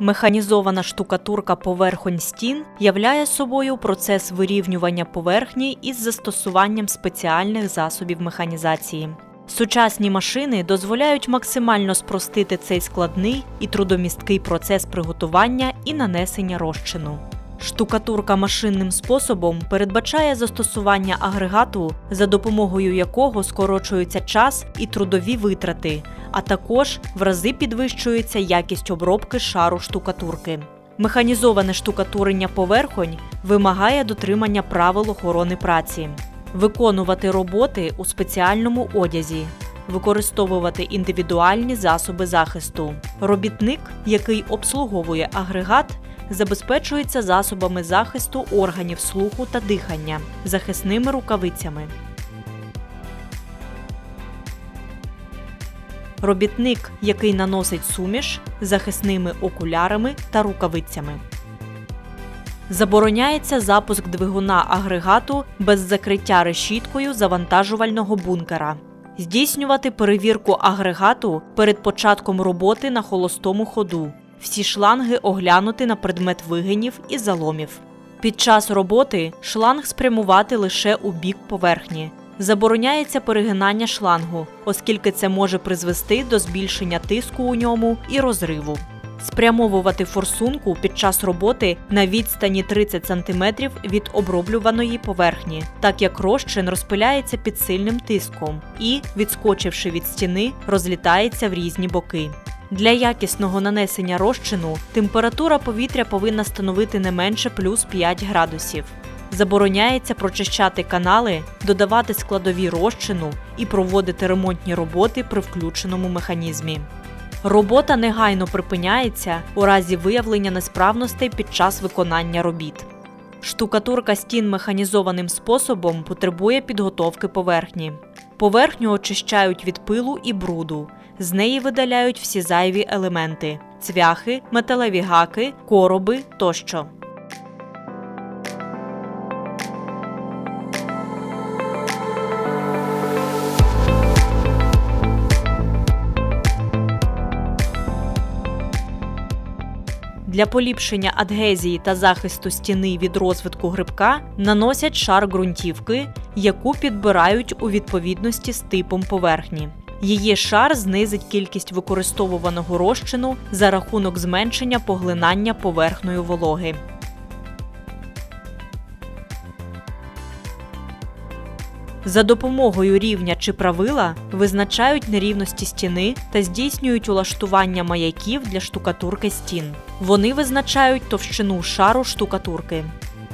Механізована штукатурка поверхонь стін являє собою процес вирівнювання поверхні із застосуванням спеціальних засобів механізації. Сучасні машини дозволяють максимально спростити цей складний і трудомісткий процес приготування і нанесення розчину. Штукатурка машинним способом передбачає застосування агрегату, за допомогою якого скорочується час і трудові витрати, а також в рази підвищується якість обробки шару штукатурки. Механізоване штукатурення поверхонь вимагає дотримання правил охорони праці, виконувати роботи у спеціальному одязі, використовувати індивідуальні засоби захисту. Робітник, який обслуговує агрегат, забезпечується засобами захисту органів слуху та дихання, захисними рукавицями. Робітник, який наносить суміш, захисними окулярами та рукавицями. Забороняється запуск двигуна агрегату без закриття решіткою завантажувального бункера. Здійснювати перевірку агрегату перед початком роботи на холостому ходу. Всі шланги оглянути на предмет вигинів і заломів. Під час роботи шланг спрямувати лише у бік поверхні. Забороняється перегинання шлангу, оскільки це може призвести до збільшення тиску у ньому і розриву. Спрямовувати форсунку під час роботи на відстані 30 см від оброблюваної поверхні, так як розчин розпиляється під сильним тиском і, відскочивши від стіни, розлітається в різні боки. Для якісного нанесення розчину температура повітря повинна становити не менше плюс 5 градусів. Забороняється прочищати канали, додавати складові розчину і проводити ремонтні роботи при включеному механізмі. Робота негайно припиняється у разі виявлення несправностей під час виконання робіт. Штукатурка стін механізованим способом потребує підготовки поверхні. Поверхню очищають від пилу і бруду. З неї видаляють всі зайві елементи цвяхи, металеві гаки, короби тощо. Для поліпшення адгезії та захисту стіни від розвитку грибка наносять шар ґрунтівки, яку підбирають у відповідності з типом поверхні. Її шар знизить кількість використовуваного розчину за рахунок зменшення поглинання поверхною вологи. За допомогою рівня чи правила визначають нерівності стіни та здійснюють улаштування маяків для штукатурки стін. Вони визначають товщину шару штукатурки.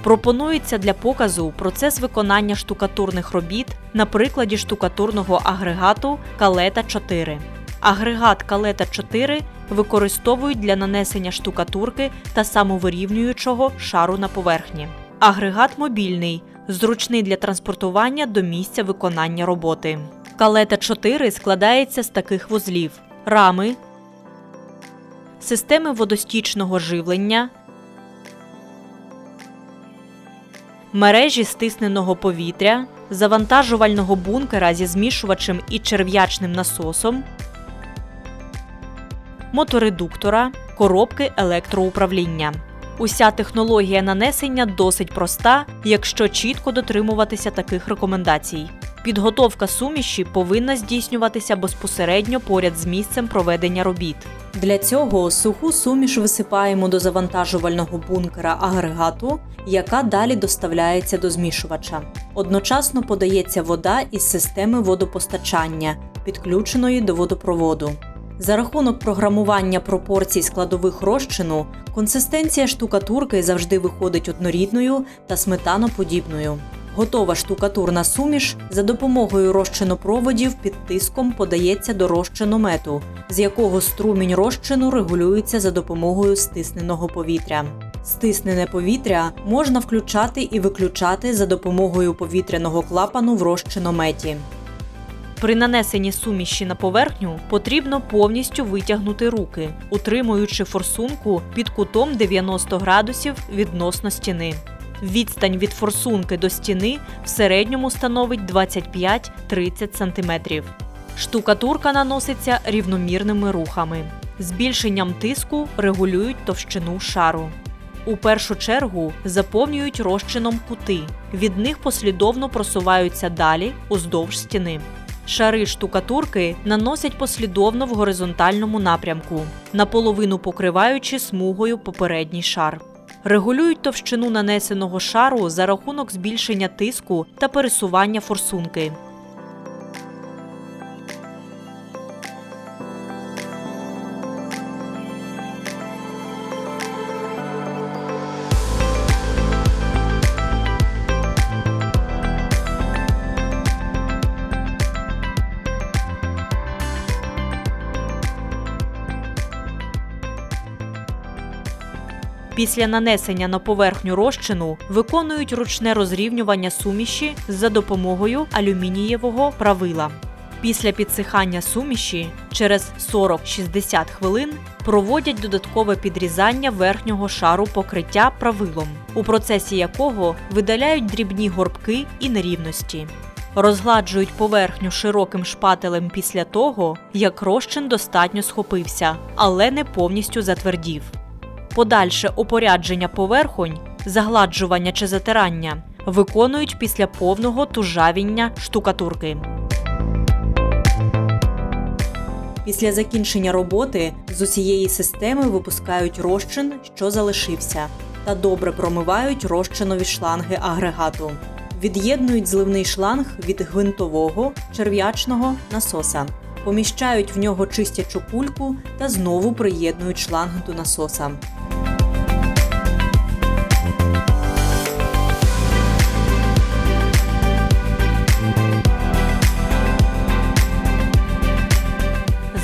Пропонується для показу процес виконання штукатурних робіт на прикладі штукатурного агрегату Калета 4. Агрегат Калета 4 використовують для нанесення штукатурки та самовирівнюючого шару на поверхні. Агрегат мобільний, зручний для транспортування до місця виконання роботи. Калета 4 складається з таких вузлів: рами, системи водостічного живлення, мережі стисненого повітря, завантажувального бункера зі змішувачем і черв'ячним насосом, моторедуктора, коробки електроуправління. Уся технологія нанесення досить проста, якщо чітко дотримуватися таких рекомендацій. Підготовка суміші повинна здійснюватися безпосередньо поряд з місцем проведення робіт. Для цього суху суміш висипаємо до завантажувального бункера агрегату, яка далі доставляється до змішувача. Одночасно подається вода із системи водопостачання, підключеної до водопроводу. За рахунок програмування пропорцій складових розчину, консистенція штукатурки завжди виходить однорідною та сметаноподібною. Готова штукатурна суміш за допомогою розчинопроводів під тиском подається до розчиномету, з якого струмінь розчину регулюється за допомогою стисненого повітря. Стиснене повітря можна включати і виключати за допомогою повітряного клапану в розчинометі. При нанесенні суміші на поверхню потрібно повністю витягнути руки, утримуючи форсунку під кутом 90 градусів відносно стіни. Відстань від форсунки до стіни в середньому становить 25-30 см. Штукатурка наноситься рівномірними рухами. Збільшенням тиску регулюють товщину шару. У першу чергу заповнюють розчином кути. Від них послідовно просуваються далі уздовж стіни. Шари штукатурки наносять послідовно в горизонтальному напрямку, наполовину покриваючи смугою попередній шар. Регулюють товщину нанесеного шару за рахунок збільшення тиску та пересування форсунки. Після нанесення на поверхню розчину виконують ручне розрівнювання суміші за допомогою алюмінієвого правила. Після підсихання суміші через 40-60 хвилин проводять додаткове підрізання верхнього шару покриття правилом, у процесі якого видаляють дрібні горбки і нерівності. Розгладжують поверхню широким шпателем після того, як розчин достатньо схопився, але не повністю затвердів. Подальше опорядження поверхонь, загладжування чи затирання виконують після повного тужавіння штукатурки. Після закінчення роботи з усієї системи випускають розчин, що залишився, та добре промивають розчинові шланги агрегату. Від'єднують зливний шланг від гвинтового черв'ячного насоса. Поміщають в нього чистячу кульку та знову приєднують шланг до насоса.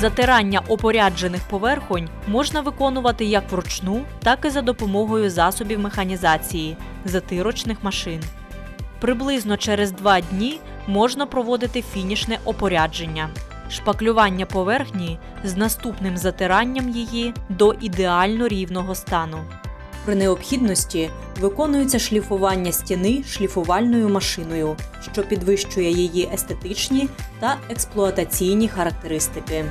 Затирання опоряджених поверхонь можна виконувати як вручну, так і за допомогою засобів механізації затирочних машин. Приблизно через два дні можна проводити фінішне опорядження, шпаклювання поверхні з наступним затиранням її до ідеально рівного стану. При необхідності виконується шліфування стіни шліфувальною машиною, що підвищує її естетичні та експлуатаційні характеристики.